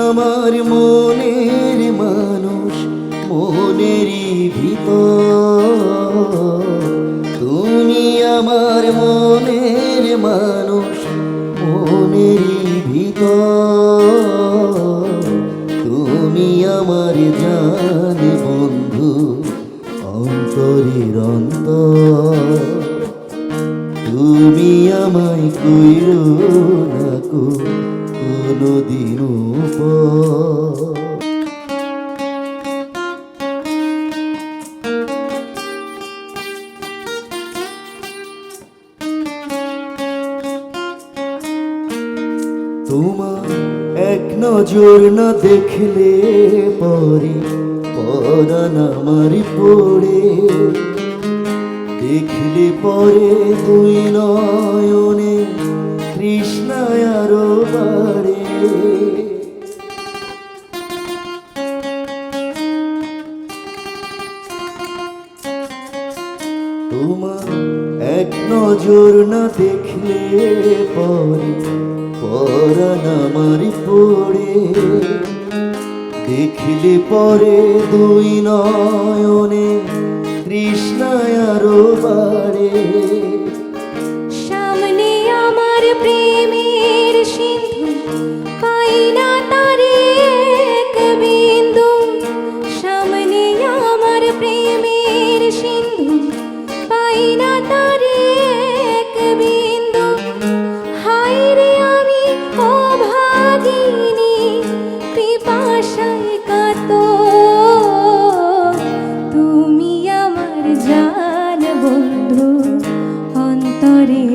আমার মনের মানুষ মনেরই ভিতর। তুমি আমার মনের মানুষ মনেরই ভিতর। তুমি আমার জান বন্ধু অন্তরের অন্তর। তুমি আমায় কইর না কো কোনদিন উপর। তোমার এক নজর না দেখলে পরে পরাণ আমার পড়ে। দেখলে পরে দুই নয়নে তোমার এক নজর না দেখলে পরে পরাণ আমার পড়ে। দেখিলে পরে দুই নয়নে কৃষ্ণায় আরও বাড়ে।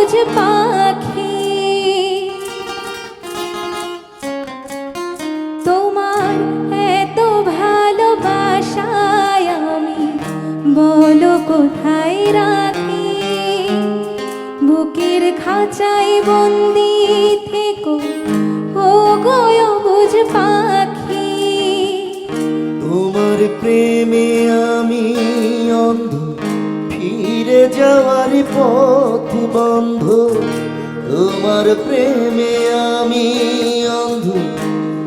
বুঝ পাখি। তোমার এত ভালোবাসায় আমি বলো কোথায় রাখি? বুকের খাঁচায় বন্দি থেকো ও গয় বুঝ পাখি। তোমার প্রেমে যাওয়ার পথ বন্ধ, তোমার প্রেমে আমি অন্ধ।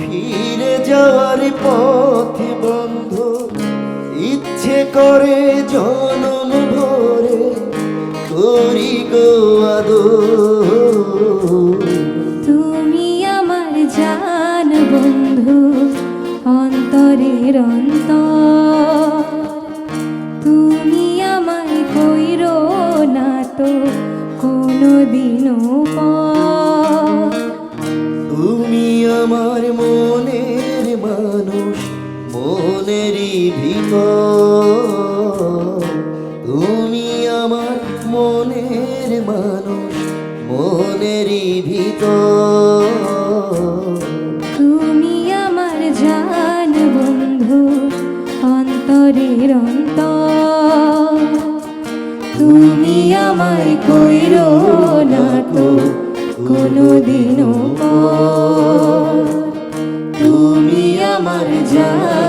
ফিরে যাওয়ার পথ বন্ধ, ইচ্ছে করে জনম ভরে করি গো তুমি আমার জান বন্ধু, অন্তরের অন্তর কোনো দিনও তুমি আমার মনের মানুষ মনেরই ভিতর। তুমি আমার মনের মানুষ মনেরই ভিতর। কইরো না তো কোনো দিনও তুমি আমার জান